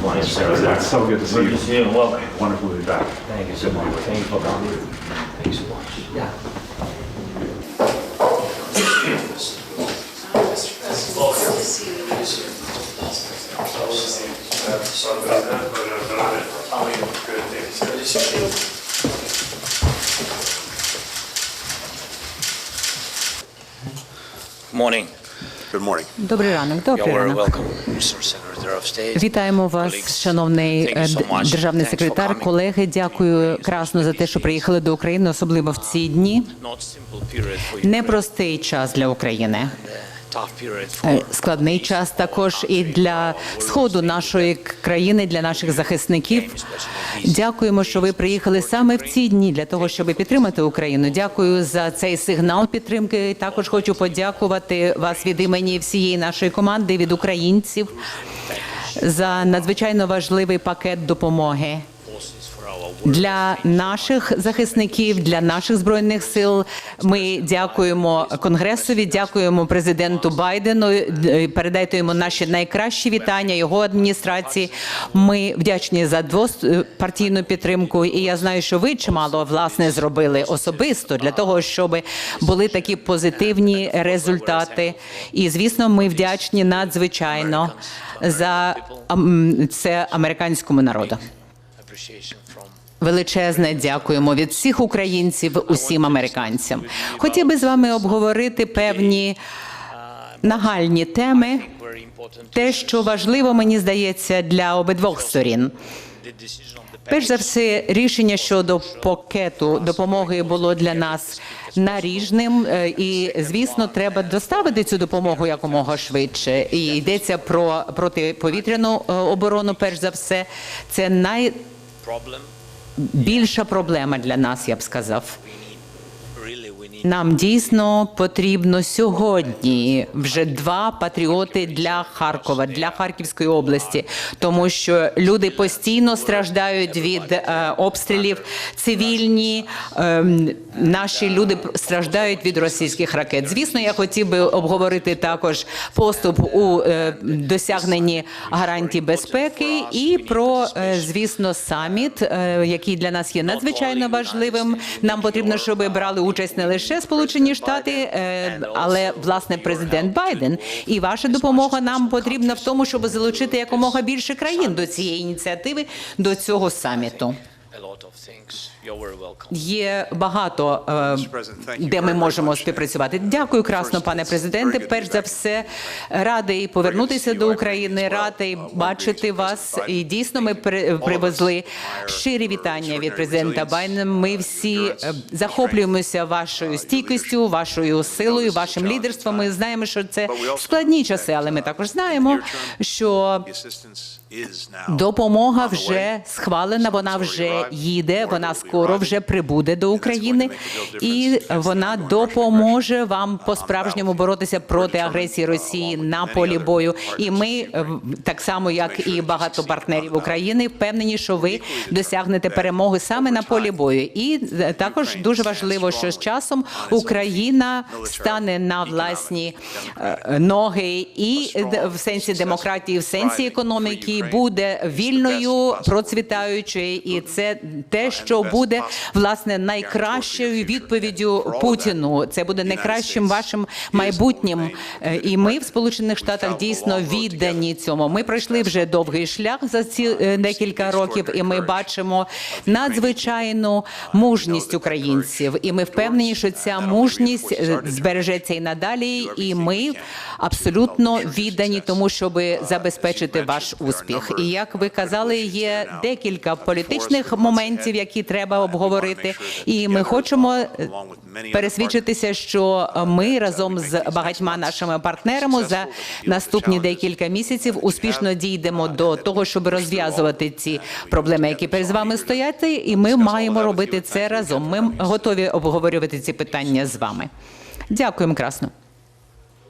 compliance. Sarah. So good to see Good to see you, welcome. Wonderful to be back. Thank you so much. Thank you for coming. So much. Yeah. Morning. Добрий ранок, добрий ранок. Вітаємо вас, шановний е, державний секретар, колеги. Дякую красно за те, що приїхали до України, особливо в ці дні. Непростий час для України. Е, Складний час також і для сходу нашої країни, для наших захисників. Дякуємо, що ви приїхали саме в ці дні для того, щоб підтримати Україну. Дякую за цей сигнал підтримки. Також хочу подякувати вас від імені всієї нашої команди, від українців за надзвичайно важливий пакет допомоги. Для наших захисників, для наших збройних сил ми дякуємо Конгресові, дякуємо президенту Байдену. е, Передайте йому наші найкращі вітання його адміністрації. Ми вдячні за двопартійну підтримку. І я знаю, що ви чимало власне зробили особисто для того, щоб були такі позитивні результати. І звісно, ми вдячні надзвичайно за це американському народу. Величезне дякуємо від всіх українців, усім американцям. Хотів би з вами обговорити певні нагальні теми. Те, що важливо, мені здається, для обидвох сторін. Перш за все, рішення щодо пакету допомоги було для нас наріжним, е, і звісно, треба доставити цю допомогу якомога швидше. І йдеться про протиповітряну е, оборону. Перш за все, це найбільша problem. проблема для нас, я б сказав. Нам дійсно потрібно сьогодні вже два патріоти для Харкова, для Харківської області, тому що люди постійно страждають від е, обстрілів. Цивільні ем, наші люди страждають від російських ракет. Звісно, я хотів би обговорити також поступ у е, досягненні гарантій безпеки і про, е, звісно, саміт, е, який для нас є надзвичайно важливим. Нам потрібно, щоб брали участь не лише Сполучені Штати, е, але власне президент Байден. І ваша допомога нам потрібна в тому, щоб залучити якомога більше країн до цієї ініціативи, до цього саміту. A lot of things. You're very welcome. Є багато, е, де ми можемо співпрацювати. Дякую красно, пане президенте. Перш за все, радий повернутися до України, радий бачити вас. І дійсно, ми при- привезли щирі вітання від президента Байдена. Ми всі е, захоплюємося вашою стійкістю, вашою силою, вашим лідерством. Ми знаємо, що це складні часи, але ми також знаємо, що Допомога вже схвалена, вона вже їде, вона скоро вже прибуде до України, і вона допоможе вам по-справжньому боротися проти агресії Росії на полі бою. І ми е, так само, як і багато партнерів України, впевнені, що ви досягнете перемоги саме на полі бою. І е, також дуже важливо, що з часом Україна стане на власні е, ноги і в сенсі демократії, в сенсі економіки буде вільною, процвітаючою, і це те, що буде власне найкращою відповіддю Путіну. Це буде найкращим вашим майбутнім. Е, І ми в Сполучених Штатах дійсно віддані цьому. Ми пройшли вже довгий шлях за ці е, декілька років, і ми бачимо надзвичайну мужність українців. І ми впевнені, що ця мужність е, збережеться і надалі. І ми абсолютно віддані тому, щоб забезпечити ваш успіх. І як ви казали, є декілька політичних моментів, які треба обговорити. І ми хочемо е, пересвідчитися, що ми разом з багатьма нашими партнерами за наступні декілька місяців успішно дійдемо до того, щоб розв'язувати ці проблеми, які перед вами стоять. І ми маємо робити це разом. Ми готові обговорювати ці питання з вами. Дякуємо красно.